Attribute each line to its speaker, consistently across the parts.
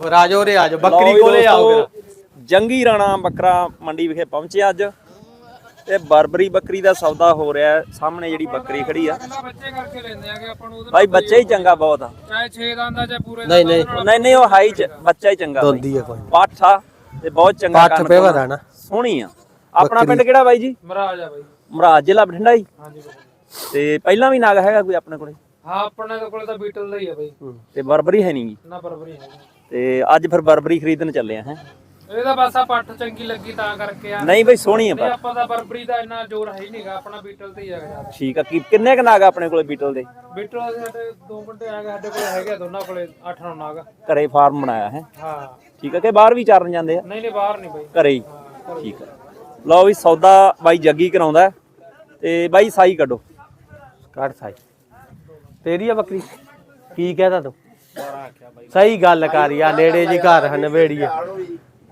Speaker 1: ਫਿਰ ਆਜੋ ਰੇ ਆਜੋ ਬੱਕਰੀ ਕੋਲੇ ਆਓ
Speaker 2: ਜੰਗੀ ਰਾਣਾ ਬੱਕਰਾ ਮੰਡੀ ਵਿਖੇ ਪਹੁੰਚੇ ਅੱਜ। ਤੇ ਬਰਬਰੀ ਬੱਕਰੀ ਦਾ ਸੌਦਾ ਹੋ ਰਿਹਾ ਹੈ। ਸਾਹਮਣੇ ਜਿਹੜੀ ਬੱਕਰੀ ਖੜੀ ਆ।
Speaker 3: ਬੱਚੇ ਕਰਕੇ ਲੈਂਦੇ ਆਗੇ ਆਪਾਂ ਨੂੰ ਉਹਦੇ
Speaker 2: ਬਾਈ ਬੱਚਾ ਹੀ ਚੰਗਾ ਬਹੁਤ ਆ।
Speaker 3: ਚਾਹੇ 6 ਦਾ ਆਂਦਾ ਚਾਹੇ ਪੂਰੇ
Speaker 1: ਨਹੀਂ ਨਹੀਂ।
Speaker 2: ਨਹੀਂ ਨਹੀਂ ਉਹ ਹਾਈ ਚ ਬੱਚਾ ਹੀ ਚੰਗਾ ਬਾਈ।
Speaker 1: ਦੋਂਦੀ ਹੈ ਕੋਈ
Speaker 2: ਪੱਠ ਆ ਤੇ ਬਹੁਤ ਚੰਗਾ
Speaker 1: ਪੱਠ
Speaker 2: ਕੰਨ
Speaker 1: ਨਾ।
Speaker 2: ਸੋਹਣੀ ਆ। ਆਪਣਾ ਪਿੰਡ ਕਿਹੜਾ ਬਾਈ ਜੀ?
Speaker 3: ਮਹਾਰਾਜ ਆ ਬਾਈ।
Speaker 2: ਮਹਾਰਾਜ ਜ਼ਿਲ੍ਹਾ ਬਠਿੰਡਾ ਜੀ?
Speaker 3: ਹਾਂਜੀ ਬਾਈ।
Speaker 2: ਤੇ ਪਹਿਲਾਂ ਵੀ ਨਾਗ ਹੈਗਾ ਕੋਈ ਆਪਣੇ ਕੋਲੇ?
Speaker 3: ਹਾਂ ਆਪਣੇ ਕੋਲ ਤਾਂ ਬੀਟਲ ਦਾ ਹੀ ਆ ਬਾਈ।
Speaker 2: ਤੇ ਬਰਬਰੀ ਹੈ ਨਹੀਂਗੀ
Speaker 3: ਨਾ ਬਰਬਰੀ ਹੈ
Speaker 2: ਤੇ ਅੱਜ ਫਿਰ ਬਰਬਰੀ ਖਰੀਦਣ ਚੱਲੇ ਆ ਹੈ।
Speaker 3: ਇਹਦਾ ਬਸ ਆ ਪੱਠ ਚੰਗੀ ਲੱਗੀ ਤਾਂ ਕਰਕੇ ਆ।
Speaker 2: ਨਹੀਂ ਬਈ ਸੋਹਣੀ ਆ
Speaker 3: ਤੇ
Speaker 2: ਪਰ
Speaker 3: ਆਪਾਂ ਦਾ ਬਰਬਰੀ ਦਾ ਇੰਨਾ ਜ਼ੋਰ ਹੈ ਹੀ ਨਹੀਂਗਾ ਆਪਣਾ ਬੀਟਲ ਤੇ ਹੀ ਹੈਗਾ ਜ਼ਿਆਦਾ।
Speaker 2: ਠੀਕ ਆ ਕੀ ਕਿੰਨੇ ਕ ਨਾਗ ਆ ਆਪਣੇ ਕੋਲੇ ਬੀਟਲ ਦੇ?
Speaker 3: ਬੀਟਲ ਦੇ ਸਾਡੇ ਦੋ ਘੰਟੇ ਹੈਗੇ ਸਾਡੇ ਕੋਲ ਹੈਗੇ ਆ ਦੋਨਾਂ ਕੋਲੇ 8-9 ਨਾਗ।
Speaker 2: ਘਰੇ ਫਾਰਮ ਬਣਾਇਆ ਹੈ।
Speaker 3: ਹਾਂ।
Speaker 2: ਠੀਕ ਆ ਕਿ ਬਾਹਰ ਵੀ ਚਾਰਨ ਜਾਂਦੇ ਆ?
Speaker 3: ਨਹੀਂ ਨਹੀਂ ਬਾਹਰ ਨਹੀਂ ਬਾਈ।
Speaker 2: ਘਰੇ ਹੀ। ਠੀਕ ਆ। ਲਓ ਵੀ ਸੌਦਾ ਬਾਈ ਜੱਗੀ ਕਰਾਉਂਦਾ। ਹੈ। ਤੇ ਬਾਈ ਸਾਈ ਕੱਢੋ।
Speaker 1: ਕੱਢ ਸਾਈ। ਤੇਰੀ ਆ ਬੱਕਰੀ? ਕੀ ਕਹਦਾ ਤੂੰ? ਸਹੀ ਗੱਲ ਕਰ ਯਾ ਨੇੜੇ ਜੀ ਘਰ ਹਨ ਵੇੜੀਏ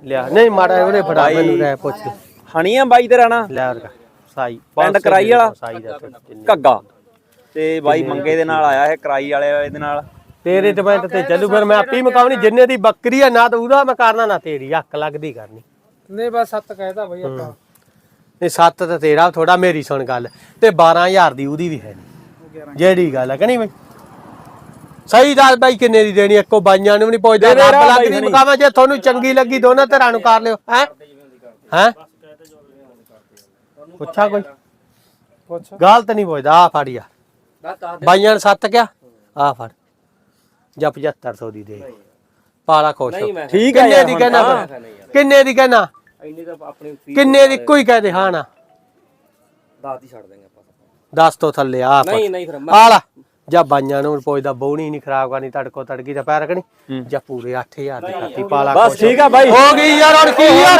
Speaker 1: ਲਿਆ ਨਹੀਂ ਮਾੜਾ ਉਹਨੇ ਫੜਾ ਮੈਨੂੰ ਰਹਿ ਪੁੱਛ ਕੇ।
Speaker 2: ਹਣੀਆਂ ਬਾਈ ਤੇਰਾ ਨਾ?
Speaker 1: ਲੈ ਉਹਦਾ ਸਾਈ।
Speaker 2: ਪਿੰਡ ਕਰਾਈ ਵਾਲਾ?
Speaker 1: ਸਾਈ ਦਾ।
Speaker 2: ਘੱਗਾ। ਤੇ ਬਾਈ ਮੰਗੇ ਦੇ ਨਾਲ ਆਇਆ ਹੈ ਕਰਾਈ ਵਾਲੇ ਇਹਦੇ ਨਾਲ।
Speaker 1: ਤੇਰੇ ਡਿਪੈਂਡ ਤੇ ਚੱਲੂ ਫਿਰ ਮੈਂ ਆਪੀ ਮਕਾਉਣੀ ਜਿੰਨੇ ਦੀ ਬੱਕਰੀ ਆ ਨਾ ਤਾਂ ਉਹਦਾ ਮੈਂ ਕਰਨਾ ਨਾ ਤੇਰੀ ਹੱਕ ਲੱਗਦੀ ਕਰਨੀ।
Speaker 3: ਨਹੀਂ ਬਸ ਸੱਤ ਕਹਿਦਾ ਬਾਈ ਆਪਾਂ।
Speaker 1: ਨਹੀਂ ਸੱਤ ਤਾਂ ਤੇਰਾ ਥੋੜਾ ਮੇਰੀ ਸੁਣ ਗੱਲ। ਤੇ 12000 ਦੀ ਉਹਦੀ ਵੀ ਹੈ। ਜਿਹੜੀ ਗੱਲ ਹੈ ਕਿ ਨਹੀਂ ਬਈ? ਸਹੀ ਦੱਸ ਬਾਈ ਕਿੰਨੇ ਦੀ ਦੇਣੀ ਇੱਕੋ ਬਾਈਆਂ ਨੂੰ ਨਹੀਂ ਪੁੱਛਦਾ
Speaker 2: ਦੇ ਦੇ
Speaker 1: ਰੱਬ ਲੱਗਦੀ
Speaker 2: ਹਣੀ।
Speaker 1: ਮਕਾਵਾਂ ਜੇ ਤੁਹਾਨੂੰ ਚੰਗੀ ਲੱਗੀ ਦੋਨਾਂ ਧਿਰਾਂ ਨੂੰ ਕਰ ਲਿਓ ਹੈ? ਹੈ? ਪੁੱਛਾ ਕੋਈ?
Speaker 3: ਪੁੱਛ।
Speaker 1: ਗਲਤ ਨਹੀਂ ਪੁੱਛਦਾ ਆ ਫੜਿਆ ਬਾਈਆਂ ਨੇ ਸੱਤ ਕਿਆ? ਆ ਫੜ। ਜਾਂ 7500 ਦੀ ਦੇ। ਪਾਲਾ ਖੁਸ਼
Speaker 2: ਠੀਕ ਹੈ
Speaker 1: ਕਿੰਨੇ ਦੀ
Speaker 2: ਹੁਣ
Speaker 1: ਕਹਿਣਾ
Speaker 2: ਤਾਂ।
Speaker 1: ਕਿੰਨੇ ਦੀ ਕਹਿਣਾ? ਕਿੰਨੇ ਦੀ ਕੋਈ ਕਹਦੇ ਹਾਂ ਨਾ।
Speaker 4: ਦਾਤ ਹੀ ਛੱਡ ਦੇਂਗੇ ਆਪਾਂ
Speaker 1: 10 ਤੋਂ ਥੱਲੇ ਆ
Speaker 4: ਨਹੀਂ ਨਹੀਂ ਫਿਰ
Speaker 1: ਆ ਲਾ ਜਾਂ ਬਾਈਆਂ ਨੂੰ ਪੁੱਛਦਾ ਬੋਣੀ ਨਹੀਂ ਖਰਾਬ ਕਰਨੀ ਤੜਕੋ ਤੜਕੀ ਤਾਂ ਪੈਰ ਕਣੀ ਜਾਂ ਪੂਰੇ 8000 ਦੀ ਖਾਤੀ ਪਾਲਾ
Speaker 2: ਬਸ ਠੀਕ ਆ ਬਾਈ।
Speaker 1: ਹੋ ਗਈ ਯਾਰ ਹੁਣ ਕੀ ਆ?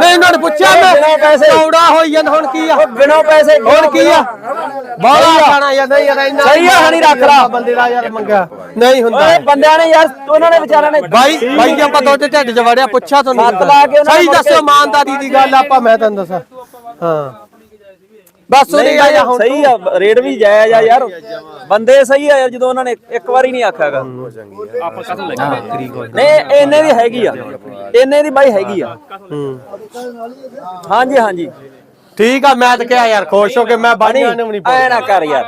Speaker 1: ਮੈਂ ਇਹਨਾਂ ਨੂੰ ਪੁੱਛਿਆ ਮੈਂ। ਪੈਸੇ। ਕੌੜਾ ਹੋਈ ਜਾਂਦਾ ਹੁਣ ਕੀ ਆ?
Speaker 2: ਬਿਨੋ ਪੈਸੇ
Speaker 1: ਹੁਣ ਕੀ ਆ? ਬਾਹਲਾ ਖਾਣਾ ਯਾਰ ਨਹੀਂ ਯਾਰ ਇੰਨਾ
Speaker 2: ਸਹੀ ਆ, ਹਣੀ ਰੱਖ ਲਾ।
Speaker 1: ਬੰਦੇ ਦਾ ਯਾਰ ਮੰਗਿਆ। ਨਹੀਂ ਹੁੰਦਾ।
Speaker 2: ਓਏ ਬੰਦਿਆਂ ਨੇ ਯਾਰ ਉਹਨਾਂ ਨੇ ਵਿਚਾਰਿਆਂ ਨੇ
Speaker 1: ਬਾਈ ਬਾਈ ਜੇ ਆਪਾਂ ਤੁਹਾਡੇ ਢਿੱਡ 'ਚ ਵੜਿਆ ਪੁੱਛਿਆ ਤੁਹਾਨੂੰ
Speaker 2: ਉਹਨਾਂ
Speaker 1: ਸਹੀ ਦੱਸਿਓ ਇਮਾਨਦਾਰੀ ਦੀ ਗੱਲ ਆਪਾਂ ਮੈਂ ਤੁਹਾਨੂੰ ਦੱਸਾਂ। ਹਾਂ। ਬਸ
Speaker 2: ਨਹੀਂ
Speaker 1: ਆਇਆ
Speaker 2: ਯਾਰ
Speaker 1: ਹੁਣ
Speaker 2: ਸਹੀ ਆ ਰੇਟ ਵੀ ਜਾਇਜ਼ ਆ ਯਾਰ। ਬੰਦੇ ਸਹੀ ਆ ਯਾਰ ਜਦੋਂ ਉਹਨਾਂ ਨੇ ਇੱਕ ਵਾਰੀ ਨਹੀਂ ਆਖਿਆਗਾ ਨਹੀਂ ਇੰਨੇ ਦੀ ਹੈਗੀ ਆ। ਇੰਨੇ ਦੀ ਬਾਈ ਹੈਗੀ ਆ।
Speaker 1: ਹੂੰ
Speaker 2: ਹਾਂਜੀ ਹਾਂਜੀ।
Speaker 1: ਠੀਕ ਆ ਮੈਂ ਤਾਂ ਕਿਹਾ ਯਾਰ ਖੁਸ਼ ਹੋ ਕੇ ਮੈਂ ਬਾਣੀਆਂ ਨੂੰ ਨਹੀਂ
Speaker 2: ਐ ਨਾ ਕਰ ਯਾਰ।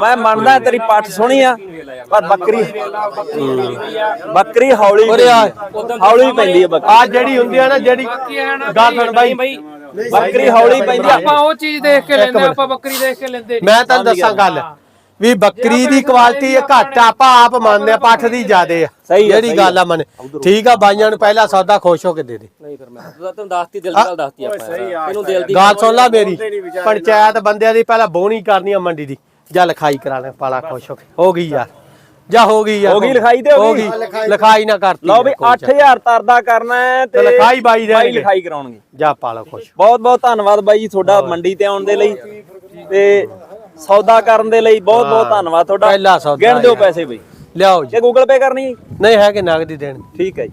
Speaker 2: ਮੈਂ ਮੰਨਦਾ ਤੇਰੀ ਪੱਠ ਸੋਹਣੀ ਆ ਪਰ ਬੱਕਰੀ ਬੱਕਰੀ ਹੌਲੀ
Speaker 1: ਆ।
Speaker 2: ਹੌਲੀ ਪੈਂਦੀ ਆ ਬੱਕਰੀ।
Speaker 1: ਆ ਜਿਹੜੀ ਹੁੰਦੀ ਆ ਨਾ ਜਿਹੜੀ ਗੱਲ ਸੁਣ ਬਾਈ
Speaker 2: ਬੱਕਰੀ ਹੌਲੀ ਪੈਂਦੀ ਆ
Speaker 3: ਆਪਾਂ ਉਹ ਚੀਜ਼ ਦੇਖ ਕੇ ਲੈਂਦੇ ਆਪਾਂ ਬੱਕਰੀ ਦੇਖ ਕੇ ਲੈਂਦੇ।
Speaker 1: ਮੈਂ ਤੁਹਾਨੂੰ ਦੱਸਾਂ ਗੱਲ ਵੀ ਬੱਕਰੀ ਦੀ ਕੁਆਲਿਟੀ ਘੱਟ ਆ, ਆਪਾਂ ਆਪ ਮੰਨਦੇ ਆ ਪੱਠ ਦੀ ਜ਼ਿਆਦੇ ਆ। ਜਿਹੜੀ ਗੱਲ ਆ। ਮਨ ਠੀਕ ਆ ਬਾਈਆਂ ਨੂੰ ਪਹਿਲਾ ਸੌਦਾ ਖੁਸ਼ ਹੋ ਕੇ ਦੇ ਦੇ।
Speaker 4: ਨਹੀਂ ਫਿਰ ਮੈਂ ਤੂੰ ਤੈਨੂੰ ਦੱਸਤੀ ਦਿਲ ਦੀ ਗੱਲ ਦੱਸਤੀ ਆਪਾਂ। ਇਹਨੂੰ ਦਿਲ ਦੀ
Speaker 1: ਗੱਲ ਸੁਣ ਲੈ ਮੇਰੀ ਪੰਚਾਇਤ ਬੰਦਿਆਂ ਦੀ ਪਹਿਲਾਂ ਬੋਣੀ ਕਰਨੀ ਆ ਮੰਡੀ ਦੀ। ਜਾਂ ਲਿਖਾਈ ਕਰਾਣਾ ਪਾਲਾ ਖੁਸ਼ ਹੋ ਕੇ। ਹੋ ਗਈ ਯਾਰ। ਜਾਂ ਹੋ ਗਈ ਯਾਰ
Speaker 2: ਹੋ ਗਈ ਲਿਖਾਈ ਤੇ ਹੋ ਗਈ।
Speaker 1: ਲਿਖਾਈ ਨਾ ਕਰਤੀ
Speaker 2: ਲਓ ਵੀ
Speaker 1: ਯਾਰ ਕੋਈ
Speaker 2: 8000 ਤਰਦਾ ਕਰਨਾ ਹੈ
Speaker 1: ਤੇ ਲਿਖਾਈ ਬਾਈ
Speaker 2: ਬਾਈ
Speaker 1: ਦੇਣਗੇ
Speaker 2: ਲਿਖਾਈ ਕਰਾਉਣਗੇ।
Speaker 1: ਜਾ ਪਾਲਾ ਖੁਸ਼
Speaker 2: ਬਹੁਤ ਬਹੁਤ ਧੰਨਵਾਦ ਬਾਈ ਜੀ ਤੁਹਾਡਾ ਮੰਡੀ ਤੇ ਆਉਣ ਦੇ ਲਈ। ਤੇ ਸੌਦਾ ਕਰਨ ਦੇ ਲਈ ਬਹੁਤ ਬਹੁਤ ਧੰਨਵਾਦ ਤੁਹਾਡਾ।
Speaker 1: ਪਹਿਲਾ ਸੌਦਾ
Speaker 2: ਗਿਣ ਦਿਓ। ਪੈਸੇ ਬਈ।
Speaker 1: ਲਿਆਓ ਜੀ।
Speaker 2: ਜੇ ਗੂਗਲ ਪੇ ਕਰਨੀ?
Speaker 1: ਨਹੀਂ ਹੈ ਕਿ ਨਗਦੀ ਦੇਣ।
Speaker 2: ਠੀਕ ਹੈ ਜੀ।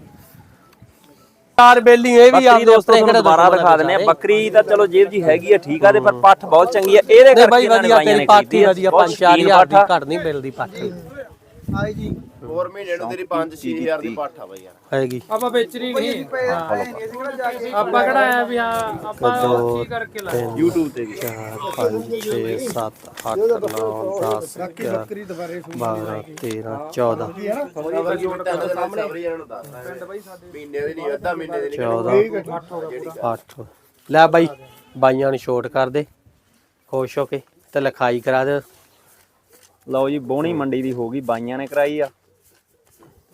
Speaker 1: ਚਾਰ ਬੇਲੀ ਇਹ ਵੀ ਆਪ
Speaker 2: ਬੱਕਰੀ ਦੇ
Speaker 1: ਦੋਸਤੋ
Speaker 2: ਕਿਹੜਾ ਦੁਬਾਰਾ ਦਿਖਾ ਦਿੰਦੇ ਆ ਬੱਕਰੀ ਤਾਂ ਚਲੋ ਜੇਬ ਜੀ ਹੈਗੀ ਆ ਠੀਕ ਆ ਤੇ ਪਰ ਪੱਠ ਬਹੁਤ ਚੰਗੀ ਆ। ਇਹਦੇ
Speaker 1: ਨਹੀਂ
Speaker 2: ਕਰਕੇ
Speaker 1: ਬਾਈ ਵਧੀਆ ਤੇਰੀ ਪਾਠੀ
Speaker 2: ਆ
Speaker 1: ਵਧੀਆ
Speaker 2: ਬਹੁਤ
Speaker 1: 5-4000
Speaker 2: ਸ਼ੌਕੀਨ
Speaker 1: ਦੀ
Speaker 2: ਆ।
Speaker 1: ਘੱਟ ਨਹੀਂ ਮਿਲਦੀ ਪਾਠੀ।
Speaker 5: ਹੋਰ ਮਹੀਨੇ ਨੂੰ ਤੇਰੀ 5-6000 ਦੀ ਪੱਠ ਆ ਬਈ ਯਾਰ।
Speaker 1: ਹੈਗੀ।
Speaker 3: ਆਪਾਂ ਵੇਚਣੀ ਨਹੀਂ। ਆਪਾਂ ਕਿਹੜਾ ਆਇਆ ਵੀ ਹਾਂ ਆਪਾਂ ਕੀ ਕਰਕੇ ਲਾ
Speaker 2: YouTube ਤੇ ਵੀ।
Speaker 1: 4 5 6 7 8 9 10 11 12 13 14
Speaker 5: ਸਾਹਮਣੇ। ਇਹਨਾਂ ਨੂੰ ਦੱਸਦਾ ਮਹੀਨੇ ਦੇ ਨਹੀਂ ਅੱਧਾ ਮਹੀਨੇ ਦੇ ਨਹੀਂ
Speaker 1: 14 8 ਲੈ ਬਾਈ ਬਾਈਆਂ ਨੂੰ ਛੋਟ ਕਰ ਦੇ। ਖੁਸ਼ ਹੋ ਕੇ ਤੇ ਲਿਖਾਈ ਕਰਾ ਦੇ
Speaker 2: ਲਓ ਜੀ ਬੋਣੀ ਮੰਡੀ ਦੀ ਹੋ ਗਈ ਬਾਈਆਂ ਨੇ ਕਰਾਈ ਆ।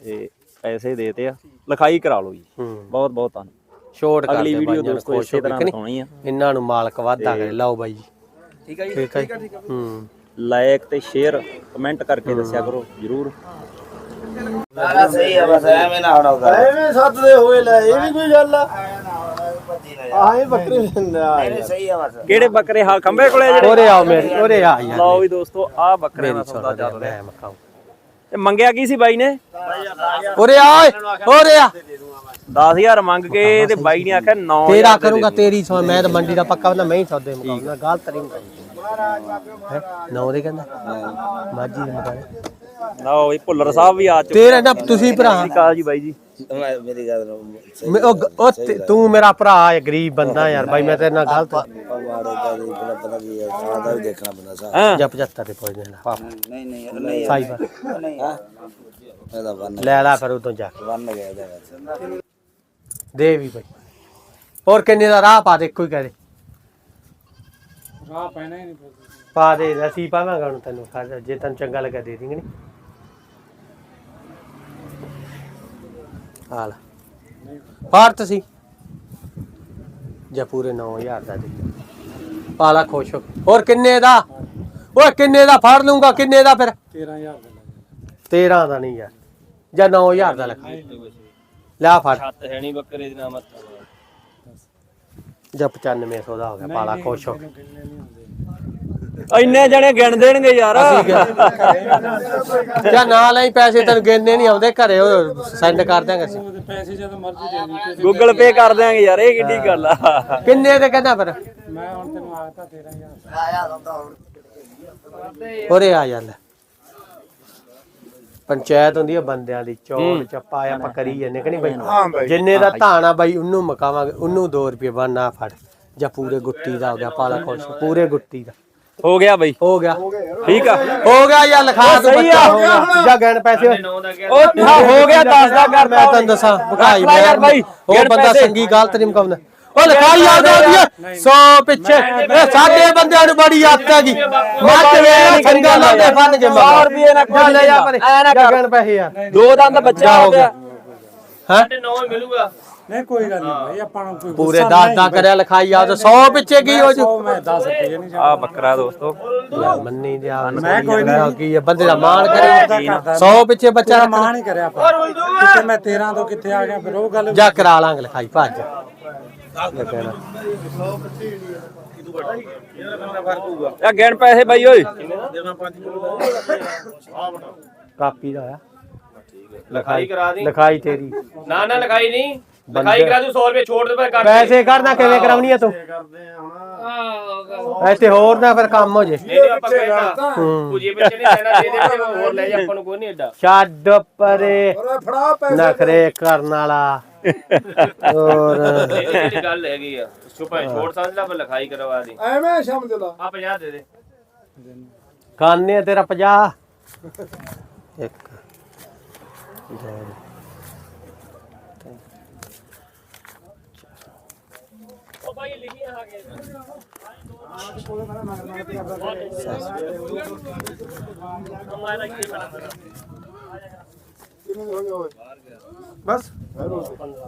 Speaker 2: ਤੇ ਪੈਸੇ ਦੇਤੇ ਆ। ਲਿਖਾਈ ਕਰਾ ਲਓ ਜੀ। ਬਹੁਤ ਬਹੁਤ ਧੰਨਵਾਦ
Speaker 1: ਛੋਟ ਕਰ
Speaker 2: ਅਗਲੀ ਵੀਡੀਓ ਦੋਸਤੋ ਇਸੇ ਤਰ੍ਹਾਂ ਦਿਖਾਉਣੀ ਆ।
Speaker 1: ਇਹਨਾਂ ਨੂੰ ਮਾਲਕ ਵਾਧਾ ਕਰੇ। ਲਓ ਬਾਈ ਜੀ।
Speaker 4: ਠੀਕ ਹੈ ਜੀ
Speaker 1: ਠੀਕ ਹੈ? ਹੂੰ।
Speaker 2: ਲਾਇਕ ਤੇ ਸ਼ੇਅਰ ਕਮੈਂਟ ਕਰਕੇ ਦੱਸਿਆ ਕਰੋ ਜਰੂਰ।
Speaker 5: ਸਾਰਾ ਸਹੀ ਆ ਬਸ ਐਵੇਂ ਨਾ ਕਰ। ਐਵੇਂ ਸੱਤ ਦੇ ਹੋਏ ਲੈ ਇਹ ਵੀ ਕੋਈ ਗੱਲ ਆ। ਆਹੇ ਬੱਕਰੀ ਲੈਂਦਾ ਸਹੀ ਆ ਬਸ।
Speaker 2: ਕਿਹੜੇ ਬੱਕਰੇ ਹਾਂ ਖੰਬੇ ਕੋਲੇ ਜਿਹੜੇ?
Speaker 1: ਉਰੇ ਆਓ ਮੇਰੇ ਉਰੇ ਆ ਯਾਰ।
Speaker 2: ਲਓ ਵੀ ਦੋਸਤੋ ਆ ਬੱਕਰੇ ਦਾ ਸੌਦਾ ਚੱਲ ਰਿਹਾ।
Speaker 1: ਮੈਂ ਮਕਾਉ
Speaker 2: ਤੇ ਮੰਗਿਆ ਕੀ ਸੀ ਬਾਈ ਨੇ?
Speaker 1: ਉਰੇ ਆ ਉਰੇ ਆ।
Speaker 2: 10000 ਮੰਗ ਕੇ ਤੇ ਬਾਈ ਨੇ ਆਖਿਆ 9
Speaker 1: ਤੇਰਾ ਕਰੂੰਗਾ ਤੇਰੀ ਸੋ ਮੈਂ ਤਾਂ ਮੰਡੀ ਦਾ ਪੱਕਾ ਬੰਦਾ ਮੈਂ ਹੀ ਸੌਦੇ ਮੁਕਾਉਂਦਾ ਗਲਤ ਨਹੀਂ ਹੈ? ਨੌ ਦੇ ਕਹਿੰਦਾ? ਮਾਜੀ ਦੇ ਮੁਕਾਉਣਾ
Speaker 2: ਲਓ ਵੀ ਭੁੱਲਰ ਸਾਹਿਬ ਵੀ ਆ ਚੁੱਕੇ
Speaker 1: ਤੇਰਾ ਨਾ ਤੁਸੀਂ ਭਰਾ।
Speaker 2: ਸਤਿ ਸ਼੍ਰੀ ਅਕਾਲ ਜੀ ਬਾਈ ਜੀ।
Speaker 5: ਮੈਂ ਮੇਰੀ ਗੱਲ ਨੂੰ ਸਹੀ
Speaker 1: ਮੈਂ ਉਹ ਉਹ ਤੇ- ਤੂੰ ਮੇਰਾ ਭਰਾ ਹੈ ਗਰੀਬ ਬੰਦਾ ਯਾਰ ਬਾਈ ਮੈਂ ਤੇਰੇ ਨਾਲ ਗਲਤ
Speaker 5: ਮਾੜੇ ਦਾ ਦੀ ਬੜਾ ਪਤਾ ਕੀ ਹੈ ਆਦਾ ਵੀ ਦੇਖਣਾ ਪੈਂਦਾ ਸਾ
Speaker 2: ਹਾਂ।
Speaker 1: ਜਾਂ 75 ਤੇ ਪਹੁੰਚ ਜਾਣਾ
Speaker 5: ਨਹੀਂ ਨਹੀਂ ਨਹੀਂ
Speaker 1: ਸਾਈ ਪਰ
Speaker 5: ਨਹੀਂ ਇਹਦਾ ਵਨ
Speaker 1: ਲੈ ਲੈ ਫਿਰ ਉਦੋਂ ਜਾ ਕੇ।
Speaker 5: ਵਨ ਗਿਆ ਇਹਦਾ ਬਸ।
Speaker 1: ਦੇ ਵੀ ਬਾਈ। ਹੋਰ ਕਿੰਨੇ ਦਾ ਰਾਹ ਪਾ ਦੇ ਇੱਕੋ ਹੀ ਕਹਦੇ
Speaker 3: ਰਾਹ ਪੈਣਾ ਹੀ ਨਹੀਂ
Speaker 1: ਪਾ ਦੇ ਅਸੀਂ ਪਾਵਾਂਗਾ ਹੁਣ ਤੈਨੂੰ ਖੜ ਜਾ, ਤੈਨੂੰ ਚੰਗਾ ਲੱਗਾ ਦੇ ਦੇਂਗੇ ਨਹੀਂ ਹਾਲ ਫਾੜ ਤੁਸੀਂ। ਜਾਂ ਪੂਰੇ 9000 ਦਾ ਦੇ। ਪਾਲਾ ਖੁਸ਼ ਹੋ ਹੋਰ ਕਿੰਨੇ ਦਾ? ਓਏ ਕਿੰਨੇ ਦਾ ਫੜ ਲੂੰਗਾ ਕਿੰਨੇ ਦਾ ਫਿਰ?
Speaker 3: 13000 ਦਾ ਲੱਗ
Speaker 1: 13 ਦਾ ਨਹੀਂ ਯਾਰ ਜਾਂ 9000 ਦਾ ਲਿਖਾ ਲੈ ਫੜ।
Speaker 4: ਛੱਤ ਹੈ ਨਹੀਂ ਬੱਕਰੇ ਦੀ ਨਾ ਮੱਥਾ
Speaker 1: ਜਾਂ 9500 ਦਾ ਹੋ ਗਿਆ ਪਾਲਾ ਖੁਸ਼ ਹੋ
Speaker 2: ਇੰਨੇ ਜਣੇ ਗਿਣ ਦੇਣਗੇ ਯਾਰ।
Speaker 1: ਜਾਂ ਨਾਲ ਹੀ ਪੈਸੇ ਤੈਨੂੰ ਗਿਣਨੇ ਨਹੀਂ ਆਉਂਦੇ ਘਰੇ ਸੈਂਡ ਕਰ ਦਿਆਂਗੇ ਅਸੀਂ।
Speaker 3: ਪੈਸੇ ਜਦੋਂ ਮਰਜ਼ੀ ਦੇ ਦੀ ਕਿਸੇ
Speaker 2: ਗੂਗਲ ਪੇ ਕਰ ਦਿਆਂਗੇ ਯਾਰ ਇਹ ਕਿੱਡੀ ਗੱਲ ਆ।
Speaker 1: ਕਿੰਨੇ ਦੇ ਕਹਿੰਦਾ ਫਿਰ?
Speaker 3: ਮੈਂ ਹੁਣ ਤੈਨੂੰ ਆਖਤਾ 13000
Speaker 1: ਉਰੇ ਆ ਜਾਂਦਾ ਪੰਚਾਇਤ ਹੁੰਦੀ ਆ ਬੰਦਿਆਂ ਦੀ ਚੋਣ ਚੱਪਾ ਆਪਾਂ ਕਰੀ ਜਾਂਦੇ ਕਿ ਨਹੀਂ ਬਾਈ? ਜਿੰਨੇ ਦਾ ਧਾਣਾ ਬਾਈ ਉਹਨੂੰ ਮਕਾਵਾਂਗੇ ਉਹਨੂੰ 2 ਰੁਪਏ ਬਣਨਾ ਫੜ। ਜਾਂ ਪੂਰੇ ਗੁੱਟੀ ਦਾ ਹੋ ਗਿਆ ਪਾਲਾ ਖੁਸ਼ ਪੂਰੇ ਗੁੱਟੀ ਦਾ।
Speaker 2: ਹੋ ਗਿਆ ਬਾਈ।
Speaker 1: ਹੋ ਗਿਆ।
Speaker 2: ਠੀਕ ਆ।
Speaker 1: ਹੋ ਗਿਆ ਯਾਰ ਲਿਖਾ ਤੂੰ
Speaker 2: ਸਹੀ
Speaker 1: ਬੱਚਾ।
Speaker 2: ਆ।
Speaker 1: ਹੋ ਗਿਆ। ਜਾਂ ਗਣ ਪੈਸੇ।
Speaker 2: ਉਹ ਹਾਂ ਹੋ ਗਿਆ 10 ਦਾ ਕਰਤਾ
Speaker 1: ਮੈਂ ਤੈਨੂੰ ਦੱਸਾਂ
Speaker 2: ਰੱਖ ਲੈ ਯਾਰ ਬਾਈ,
Speaker 1: ਉਹ
Speaker 2: ਗਿਣ
Speaker 1: ਬੰਦਾ
Speaker 2: ਪੈਸੇ।
Speaker 1: ਸੰਗੀ ਗਲਤ ਨਹੀਂ ਮਕਾਉਂਦਾ। ਉਹ ਲਿਖਾਈ ਆ ਜਾਂਦੀ 100 ਪਿੱਛੇ। ਇਹ ਸਾਡੇ ਬੰਦਿਆਂ ਨੂੰ ਬੜੀ ਆਦਤ ਹੈਗੀ। ਮੱਝ ਵੇ ਸੰਗਾ ਲਾਉਂਦੇ ਫਨ ਕੇ
Speaker 2: ਸੌ ਰੁਪਏ ਨਾਲ ਕੋਈ
Speaker 1: ਲੈ ਜਾ ਪਰੇ
Speaker 2: ਐ ਨਾ ਕਰ।
Speaker 1: ਗਣ ਪੈਸੇ ਯਾਰ।
Speaker 2: ਦੋ ਦੰਦ ਬੱਚਾ ਹੋ ਗਿਆ।
Speaker 1: ਹਾਂ?
Speaker 3: ਨਹੀਂ ਕੋਈ ਗੱਲ ਨਹੀਂ ਭਾਈ ਆਪਾਂ ਨੂੰ ਕੋਈ
Speaker 1: ਪੂਰੇ
Speaker 3: ਗੁੱਸਾ
Speaker 1: 10
Speaker 3: ਨਹੀਂ।
Speaker 1: ਦਾ ਕਰਿਆ ਲਿਖਾਈ ਆ ਤੇ 100 ਪਿੱਛੇ ਕੀ ਹੋ ਜੂ?
Speaker 3: ਸੌ ਮੈਂ 10 ਰੁਪਏ ਨਹੀਂ
Speaker 2: ਆ ਬੱਕਰਾ ਦੋਸਤੋ।
Speaker 1: ਯਾਰ ਮੰਨੀ ਦੇ ਆ
Speaker 3: ਮੈਂ ਕੋਈ ਨਹੀਂ।
Speaker 1: ਕੀ ਆ ਬੰਦੇ ਦਾ ਮਾਣ ਕਰੇ
Speaker 3: ਕਰਦਾ
Speaker 1: 100 ਪਿੱਛੇ ਬੱਚਾ
Speaker 3: ਤੇਰਾ
Speaker 1: ਰੱਖ
Speaker 3: ਮਾਂ ਨਹੀਂ ਕਰਿਆ ਆਪਾਂ। ਕਿਤੇ ਮੈਂ 13 ਤੋਂ ਕਿੱਥੇ ਆ ਗਿਆ ਫਿਰ ਉਹ ਗੱਲ
Speaker 1: ਜਾ ਕਰਾ ਲਾਂਗੇ ਲਿਖਾਈ ਭੱਜ। ਇਹ ਕਹਿਣਾ।
Speaker 2: ਆ ਗਿਣ ਪੈਸੇ ਬਾਈ ਓਏ।
Speaker 1: ਕਾਪੀ ਦਾ ਆ।
Speaker 4: ਲਿਖਾਈ ਕਰਾ ਦੀ।
Speaker 1: ਲਿਖਾਈ ਤੇਰੀ।
Speaker 4: ਨਾ ਨਾ ਲਿਖਾਈ ਨਹੀਂ। ਲਿਖਾਈ ਕਰਾ ਤੂੰ 100 ਰੁਪਏ ਛੋੜ ਦੇ ਪਰ ਕਰ
Speaker 1: ਪੈਸੇ ਕਰਨਾ ਕਿਵੇਂ ਕਰਾਉਣੀ ਆ ਤੂੰ? ਐਸੇ ਹੋਰ ਨਾ ਫਿਰ ਕੰਮ ਹੋ ਜੇ।
Speaker 4: ਨਹੀਂ ਨਹੀਂ ਆਪਾਂ ਕਹਿਤਾ। ਕੁਝੇ ਬੱਚੇ ਨਹੀਂ ਲੈਣਾ ਦੇ ਦੇ ਤੇ ਹੋਰ ਲੈ ਜਾ ਆਪਾਂ ਨੂੰ ਕੋਈ ਨਹੀਂ ਐਡਾ
Speaker 1: ਛੱਡ ਪਰੇ। ਨਖਰੇ ਕਰਨ ਵਾਲਾ। ਹੋਰ।
Speaker 4: ਇਹ ਜਿਹੜੀ ਗੱਲ ਹੈਗੀ ਆ ਸੁਪਾ ਛੋੜ ਸਮਝ ਲੈ ਪਰ ਲਿਖਾਈ ਕਰਵਾ ਦੀ।
Speaker 3: ਐਵੇਂ ਸਮਝ ਲਾ।
Speaker 4: ਆ 50 ਦੇ ਦੇ।
Speaker 1: ਖਾਨੇ ਤੇਰਾ 50 ਇੱਕ ਦੋ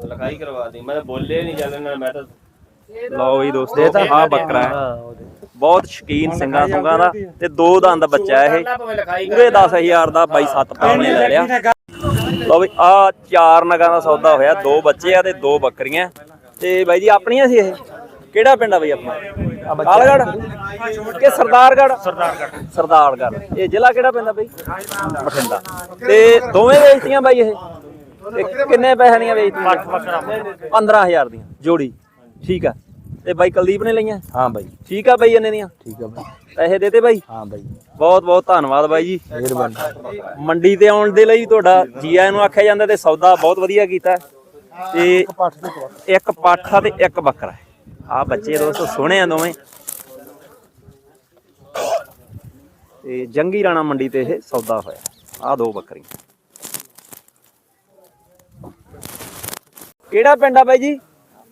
Speaker 4: ਲਿਖਾਈ ਕਰਵਾ ਦੀ। ਮੈਂ ਬੋਲੇ ਨਹੀਂ ਜਾਂਦੇ ਨਾ ਮੈਂ ਤਾਂ
Speaker 2: ਲਓ ਵੀ ਦੋਸਤੋ ਆ ਬੱਕਰਾ ਹੈ। ਬਹੁਤ ਸ਼ਕੀਨ ਸਿੰਘਾਂ ਸੁੰਗਾਂ ਦਾ ਤੇ ਦੋ ਦੰਦ ਬੱਚਾ ਇਹ। ਪੂਰੇ 10000 ਦਾ। ਬਾਈ ਸੱਤ ਪਾਉਣੇ ਲੈ ਲਿਆ। ਲਓ ਵੀ ਆ ਚਾਰ ਨਗਾਂ ਦਾ ਸੌਦਾ ਹੋਇਆ। ਦੋ ਬੱਚੇ ਆ ਤੇ ਦੋ ਬੱਕਰੀਆਂ। ਤੇ ਬਾਈ ਜੀ ਆਪਣੀਆਂ ਸੀ ਇਹ? ਕਿਹੜਾ ਪਿੰਡ ਆ ਬਾਈ ਆਪਣਾ? ਕਾਲਗੜ ਕਿ ਸਰਦਾਰਗੜ ਸਰਦਾਰਗੜ ਸਰਦਾਰਗੜ ਇਹ ਜ਼ਿਲ੍ਹਾ ਕਿਹੜਾ ਪੈਂਦਾ ਬਾਈ? ਬਠਿੰਡਾ। ਤੇ ਦੋਵੇਂ ਵੇਚਤੀਆਂ ਬਾਈ ਇਹ? ਇਹ ਕਿੰਨੇ ਪੈਸੇ ਦੀਆਂ ਵੇਚਤੀਆਂ? 15000 ਦੀਆਂ। ਜੋੜੀ। ਠੀਕ ਆ। ਤੇ ਬਾਈ ਕੁਲਦੀਪ ਨੇ ਲਈਆਂ?
Speaker 5: ਹਾਂ ਬਾਈ।
Speaker 2: ਠੀਕ ਆ ਬਾਈ ਇਹਨੇ ਦੀਆਂ?
Speaker 5: ਠੀਕ ਆ ਬਾਈ।
Speaker 2: ਪੈਸੇ ਦੇਤੇ ਬਾਈ?
Speaker 5: ਹਾਂ ਬਾਈ।
Speaker 2: ਬਹੁਤ ਬਹੁਤ ਧੰਨਵਾਦ ਬਾਈ ਜੀ।
Speaker 5: ਮਿਹਰਬਾਨੀ।
Speaker 2: ਮੰਡੀ ਤੇ ਆਉਣ ਦੇ ਲਈ ਤੁਹਾਡਾ ਜੀ ਆਇਆਂ ਨੂੰ ਆਖਿਆ ਜਾਂਦਾ ਤੇ ਸੌਦਾ ਬਹੁਤ ਵਧੀਆ ਕੀਤਾ। ਤੇ ਇੱਕ ਪਾਠਾ ਤੇ ਇੱਕ ਬੱਕਰਾ ਆ ਬੱਚੇ ਦੋਸਤੋ ਸੋਹਣੇ ਆ ਦੋਵੇਂ। ਤੇ ਜੰਗੀ ਰਾਣਾ ਮੰਡੀ ਤੇ ਇਹ ਸੌਦਾ ਹੋਇਆ। ਆ ਦੋ ਬੱਕਰੀਆਂ। ਕਿਹੜਾ ਪਿੰਡ ਆ ਬਾਈ ਜੀ?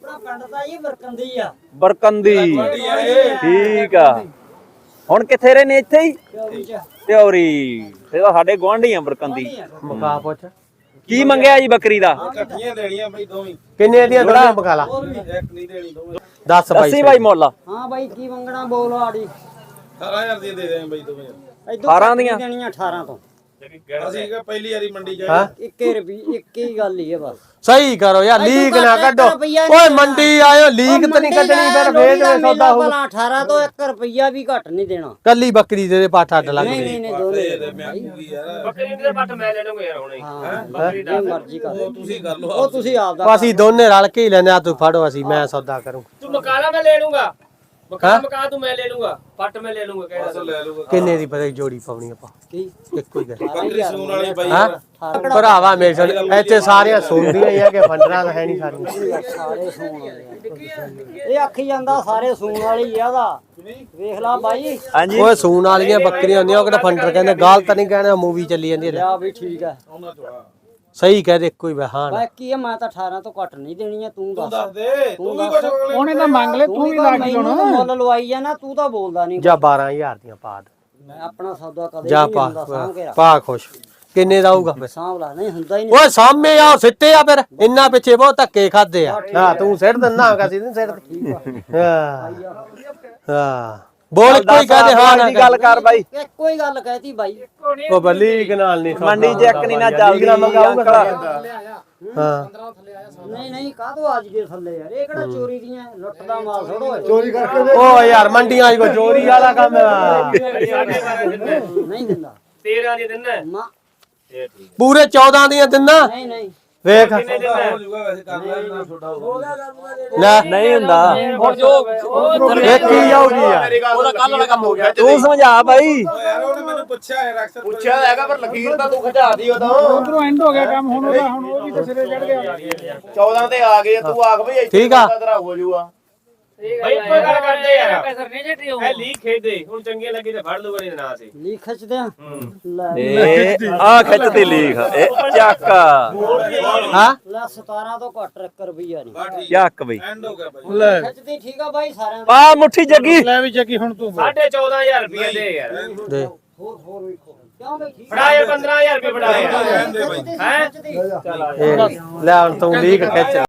Speaker 6: ਪਿੰਡ ਦਾ ਜੀ ਬਰਕੰਦੀ ਆ।
Speaker 2: ਬਰਕੰਦੀ ਠੀਕ ਆ। ਹੁਣ ਕਿੱਥੇ ਰਹੇ ਨੇ ਇੱਥੇ ਹੀ? ਤਿਉਰੀ ਇਹ ਤਾਂ ਸਾਡੇ ਗੁਆਂਢੀ ਆ ਬਰਕੰਦੀ
Speaker 1: ਮਕਾ ਪੁੱਛ।
Speaker 2: ਕੀ ਮੰਗਿਆ ਜੀ ਬੱਕਰੀ ਦਾ?
Speaker 1: ਕਿੰਨੇ ਦੀਆਂ ਦੋਨਾਂ ਮਕਾ ਲਾ? ਦੱਸ ਬਾਈ
Speaker 2: ਦੱਸੀ ਬਾਈ ਮੁੱਲ
Speaker 6: ਹਾਂ ਬਾਈ ਕੀ ਮੰਗਣਾ ਬੋਲ ਆੜੀ।
Speaker 7: 18000 ਦੀ ਦੇ ਦੇਂ ਬਾਈ ਦੋਵੇਂ।
Speaker 6: ਇਦੋਂ
Speaker 2: 18 ਦੀਆਂ?
Speaker 6: ਦੇਣੀਆਂ 18 ਤੋਂ।
Speaker 7: ਅਸੀਂ ਕਿ ਪਹਿਲੀ ਵਾਰੀ ਮੰਡੀ ਜਾਏ
Speaker 1: ਹਾਂ
Speaker 6: ਇੱਕੇ ਰੁਪਈ ਇੱਕ ਹੀ ਗੱਲ ਹੀ ਹੈ ਬਸ।
Speaker 1: ਸਹੀ ਕਰੋ ਯਾਰ
Speaker 6: ਭਾਈ
Speaker 1: ਲੀਕ
Speaker 6: ਤੂੰ
Speaker 1: ਨਾ
Speaker 6: ਘੱਟ
Speaker 1: ਕੱਢੋ।
Speaker 6: ਰੁਪਈਆ
Speaker 1: ਓਏ
Speaker 6: ਨਹੀਂ
Speaker 1: ਮੰਡੀ ਆਇਓ ਲੀਕ ਤਾਂ ਨਹੀਂ ਕੱਢਣੀ ਫਿਰ ਫੇਰ ਜਿਵੇਂ ਸੌਦਾ ਹੋਊ।
Speaker 6: 18 ਤੋਂ 1 ਰੁਪਈਆ ਵੀ ਘੱਟ ਨਹੀਂ ਦੇਣਾ।
Speaker 1: ਕੱਲੀ ਬੱਕਰੀ ਦੇ ਪਾਠ ਅੱਡ ਲੱਗ
Speaker 6: ਨਹੀਂ
Speaker 1: ਗਈ
Speaker 6: ਨਹੀਂ ਨਹੀਂ ਦੋਨੇ
Speaker 4: ਬੱਕਰੀ ਦੇ ਪੱਟ ਮੈਂ ਲੈ ਲੂੰਗਾ ਯਾਰ ਹੁਣੇ।
Speaker 6: ਹਾਂ ਜੇ ਮਰਜ਼ੀ ਕਰ ਲਓ
Speaker 7: ਤੁਸੀਂ ਕਰ ਲਓ
Speaker 6: ਉਹ ਤੁਸੀਂ ਆਪ ਦਾ
Speaker 1: ਅਸੀਂ ਦੋਨੇ ਰਲ ਕੇ ਹੀ ਲੈਨੇ ਆ ਤੂੰ ਫੜੋ ਅਸੀਂ ਮੈਂ ਸੌਦਾ ਕਰੂੰ।
Speaker 4: ਤੂੰ ਮਕਾਲਾ ਮੈਂ ਲੈ ਲੂੰਗਾ ਮਕਾਨ ਮਕਾਨ ਤੂੰ ਮੈਂ ਲੈ ਲੂੰਗਾ ਪੱਟ ਮੈਂ ਲੈ ਲੂੰਗਾ ਕਹਿੰਦਾ
Speaker 7: ਲੈ ਲੂਗਾ।
Speaker 1: ਕਿੰਨੇ ਦੀ ਪਤਾ ਜੋੜੀ ਪਾਉਣੀ ਆਪਾਂ?
Speaker 6: ਕੀ?
Speaker 1: ਇੱਕੋ ਹੀ ਗੱਲ।
Speaker 7: ਬੱਕਰੀ ਸੂਣ ਵਾਲੀ ਬਾਈ
Speaker 1: ਹਾਂ? ਭਰਾਵਾ ਮੇਰੇ ਕੋਲ ਇੱਥੇ ਸਾਰੀਆਂ ਸੁਣਦੀਆਂ ਹੀ ਆ ਕਿ ਫੰਡਰਾਂ ਤਾਂ ਹੈ ਨਹੀਂ ਸਾਰੀਆਂ
Speaker 6: ਸਾਰੇ ਸੂਣ ਵਾਲੇ ਆ। ਇਹ ਆਖੀ ਜਾਂਦਾ ਸਾਰੇ ਸੂਣ ਵਾਲੇ ਹੀ ਆ ਦਾ ਵੇਖ ਲਾ ਬਾਈ।
Speaker 2: ਹਾਂਜੀ।
Speaker 1: ਓਏ ਸੂਣ ਵਾਲੀਆਂ ਬੱਕਰੀਆਂ ਹੁੰਦੀਆਂ ਉਹ ਕਿਹੜਾ ਫੰਡਰ ਕਹਿੰਦੇ ਗਾਲ ਤਾਂ ਨਹੀਂ ਕਹਿਣਾ ਮੂਵੀ ਚੱਲੀ ਜਾਂਦੀ
Speaker 6: ਵੀ ਠੀਕ ਹੈ
Speaker 1: ਸਹੀ ਕਹਦੇ ਇੱਕੋ ਹੀ ਬਹਾਨ
Speaker 6: ਬਾਕੀ ਇਹ ਮੈਂ ਤਾਂ 18 ਤੋਂ ਘੱਟ ਨਹੀਂ ਦੇਣੀ ਆ ਤੂੰ ਦੱਸ।
Speaker 7: ਦੱਸ ਦੇ ਤੂੰ ਵੀ ਕੁਝ
Speaker 3: ਉਹਨੇ ਤਾਂ ਮੰਗ ਲੈ
Speaker 6: ਤੂੰ ਵੀ ਲਾ ਕੇ ਮੁੱਲ ਲਵਾਈ ਜਾਣਾ ਤੂੰ ਤਾਂ ਬੋਲਦਾ ਨਹੀਂ।
Speaker 1: ਜਾਂ 12000 ਦੀਆਂ ਪਾ ਦੇ।
Speaker 6: ਮੈਂ ਆਪਣਾ ਸੌਦਾ ਕਦੇ
Speaker 1: ਜਾ
Speaker 6: ਨਹੀਂ
Speaker 1: ਪਾ
Speaker 6: ਹੁੰਦਾ ਸਾਂਭ ਕੇ ਰੱਖ।
Speaker 1: ਪਾ ਖੁਸ਼। ਕਿੰਨੇ ਦਾ ਆਊਗਾ ਫਿਰ?
Speaker 6: ਸਾਂਭ ਲਾ ਨਹੀਂ ਹੁੰਦਾ ਹੀ ਨਹੀਂ।
Speaker 1: ਓਏ ਸਾਹਮਣੇ ਆ ਸਿੱਟੇ ਆ ਫਿਰ। ਇੰਨਾ ਪਿੱਛੇ ਬਹੁਤ ਧੱਕੇ ਖਾਦੇ ਆ। ਹਾਂ ਤੂੰ ਸਿੱਟ ਦਿੰਨਾ ਹੋਗਾ ਸੀ ਸਿੱਟ ਹਾਂ ਹਾਂ। ਬੋਲ ਕੋਈ ਕਹਦੇ ਹਾਂ ਨਾ
Speaker 2: ਦੀ ਗੱਲ ਕਰ ਬਾਈ।
Speaker 6: ਇੱਕੋ ਹੀ ਗੱਲ ਕਹਿਤੀ ਬਾਈ।
Speaker 1: ਉਹ ਬੱਲੀ ਨਾਲ ਨਹੀਂ
Speaker 2: ਮੰਡੀ 'ਚ ਇੱਕ ਨਹੀਂ ਨਾ ਚੱਲਦੀ।
Speaker 1: ਮੰਗਾਊਂਗਾ
Speaker 2: ਅੰਕਲ।
Speaker 1: ਹਾਂ।
Speaker 6: ਨਹੀਂ ਨਹੀਂ ਕਾਹਤੋਂ ਅੱਜ ਦੇ ਥੱਲੇ ਯਾਰ? ਇਹ ਕਿਹੜਾ ਚੋਰੀ ਦੀਆਂ ਲੁੱਟ ਦਾ ਮਾਲ ਥੋੜੋ ਚੋਰੀ
Speaker 1: ਓ ਯਾਰ ਮੰਡੀਆਂ 'ਚ ਕੋਈ ਚੋਰੀ ਵਾਲਾ ਕੰਮ ਆ।
Speaker 6: ਨਹੀਂ ਦਿੰਦਾ।
Speaker 4: 13 ਦੀ ਦਿੰਦਾ।
Speaker 6: ਮਾ
Speaker 1: ਪੂਰੇ 14 ਦੀਆਂ ਦਿੰਨਾ
Speaker 6: ਨਹੀਂ ਨਹੀਂ।
Speaker 1: ਵੇਖ।
Speaker 7: ਹੋ ਜੂਗਾ ਵੈਸੇ ਕਰ ਲੈ। ਨਾ ਛੋਟਾ ਹੋਊਗਾ
Speaker 1: ਲੈ
Speaker 2: ਨਹੀਂ ਹੁੰਦਾ।
Speaker 4: ਹੁਣ ਜੋ
Speaker 1: ਵੇਖੀ ਜਾਊਗੀ ਯਾਰ।
Speaker 5: ਉਹਦਾ ਕੱਲ ਵਾਲਾ ਕੰਮ ਹੋ ਗਿਆ।
Speaker 2: ਤੂੰ ਸਮਝਾ ਬਾਈ।
Speaker 7: ਯਾਰ ਉਹਨੇ ਮੈਨੂੰ ਪੁੱਛਿਆ ਹੈ ਅਕਸਰ
Speaker 5: ਪੁੱਛਿਆ ਹੈਗਾ ਪਰ ਲਕੀਰ ਤਾਂ ਤੂੰ ਖਿਚਾ ਦੀ ਉਦੋਂ।
Speaker 3: ਉਧਰੋਂ ਐਂਡ ਹੋ ਗਿਆ ਕੰਮ ਹੁਣ ਉਹਦਾ ਹੁਣ ਉਹ ਵੀ ਤਾਂ ਸਿਰੇ ਚੜ ਗਿਆ।
Speaker 5: 14 ਤੇ ਆ ਗਏ ਤੂੰ ਆਖ ਬਈ ਇੱਥੇ
Speaker 1: ਠੀਕ ਆ।
Speaker 5: ਤੇਰਾ ਹੋ ਜੂਗਾ।
Speaker 4: ਬਈ ਕੋਈ ਗੱਲ ਕਰਦੇ ਯਾਰ ਇਹ ਲੀਕ ਖੇਦੇ ਹੁਣ ਚੰਗੇ ਲੱਗੇ ਤੇ ਫੜ ਲੂਗਾ ਨਹੀਂ ਨਾ ਸੀ
Speaker 6: ਲੀ ਖਿੱਚਦੇ ਆ? ਲੈ
Speaker 2: ਇਹ ਆ ਖਿੱਚਦੀ ਲੀਖ ਇਹ ਚੱਕ।
Speaker 1: ਹਾਂ?
Speaker 6: ਲੈ 17 ਤੋਂ ਘੱਟ 1 ਰੁਪਈਆ ਨਹੀਂ।
Speaker 2: ਚੱਕ ਬਈ।
Speaker 7: ਐਂਡ ਹੋ ਗਿਆ ਬਾਈ।
Speaker 6: ਖਿੱਚਦੀ ਠੀਕ ਆ ਬਾਈ ਸਾਰਿਆਂ ਦਾ।
Speaker 2: ਆ ਮੁੱਠੀ ਜੱਗੀ।
Speaker 3: ਲੈ ਵੀ ਚੱਕੀ ਹੁਣ ਤੂੰ
Speaker 4: ਸਾਢੇ 14000 ਰੁਪਏ ਦੇ ਯਾਰ।
Speaker 1: ਦੇ।
Speaker 6: ਹੋਰ ਹੋਰ ਵੇਖੋ ਕਿਉਂ ਬਈ? ਠੀਕ
Speaker 4: ਫੜਾ ਯਾਰ 15000 ਰੁਪਏ ਫੜਾ ਯਾਰ।
Speaker 6: ਖਿੱਚਦੀ
Speaker 4: ਹੈਂ?
Speaker 1: ਲੈ ਹੁਣ ਤੂੰ ਲੀਕ ਖਿੱਚ।